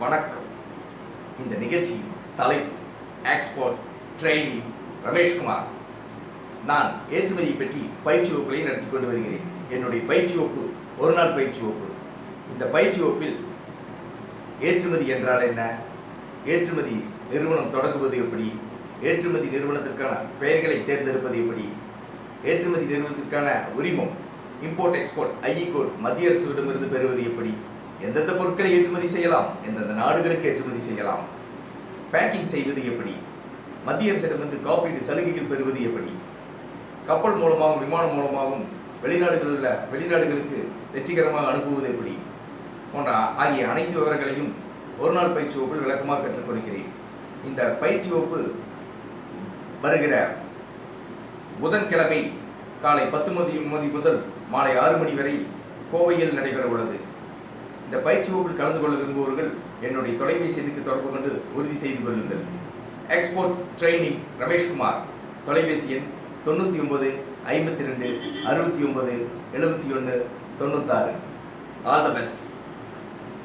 வணக்கம். இந்த நிகழ்ச்சி தலைப்பு எக்ஸ்போர்ட் ட்ரைனிங் ரமேஷ்குமார் நான் ஏற்றுமதியை பற்றி பயிற்சி வகுப்புகளை நடத்தி கொண்டு வருகிறேன். என்னுடைய பயிற்சி வகுப்பு ஒரு நாள் பயிற்சி வகுப்பு. இந்த பயிற்சி வகுப்பில் ஏற்றுமதி என்றால் என்ன? ஏற்றுமதி நிறுவனம் தொடங்குவது எப்படி? ஏற்றுமதி நிறுவனத்திற்கான பெயர்களை தேர்ந்தெடுப்பது எப்படி? ஏற்றுமதி நிறுவனத்திற்கான உரிமம் இம்போர்ட் எக்ஸ்போர்ட் ஐஇ கோட் மத்திய அரசுவிடமிருந்து பெறுவது எப்படி? எந்தெந்த பொருட்களை ஏற்றுமதி செய்யலாம்? எந்தெந்த நாடுகளுக்கு ஏற்றுமதி செய்யலாம்? பேக்கிங் செய்வது எப்படி? மத்திய அரசிடமிருந்து காப்பீடு சலுகைகள் பெறுவது எப்படி? கப்பல் மூலமாகவும் விமானம் மூலமாகவும் வெளிநாடுகளில் வெளிநாடுகளுக்கு வெற்றிகரமாக அனுப்புவது எப்படி? போன்ற ஆகிய அனைத்து விவரங்களையும் ஒரு நாள் பயிற்சி வகுப்பில் விளக்கமாக கற்றுக் கொடுக்கிறேன் இந்த பயிற்சி வகுப்பு வருகிற புதன்கிழமை காலை பத்து மணி மணி முதல் மாலை ஆறு மணி வரை கோவையில் நடைபெற உள்ளது இந்த பயிற்சி வகுப்பில் கலந்து கொள்ள விரும்புபவர்கள் என்னுடைய தொலைபேசி எண்ணுக்கு தொடர்பு கொண்டு உறுதி செய்து கொள்ளுங்கள். எக்ஸ்போர்ட் ட்ரைனிங் ரமேஷ்குமார் தொலைபேசி எண் தொண்ணூற்றி ஒன்பது ஐம்பத்தி ரெண்டு அறுபத்தி ஒன்பது எழுபத்தி ஒன்று தொண்ணூத்தாறு. All the best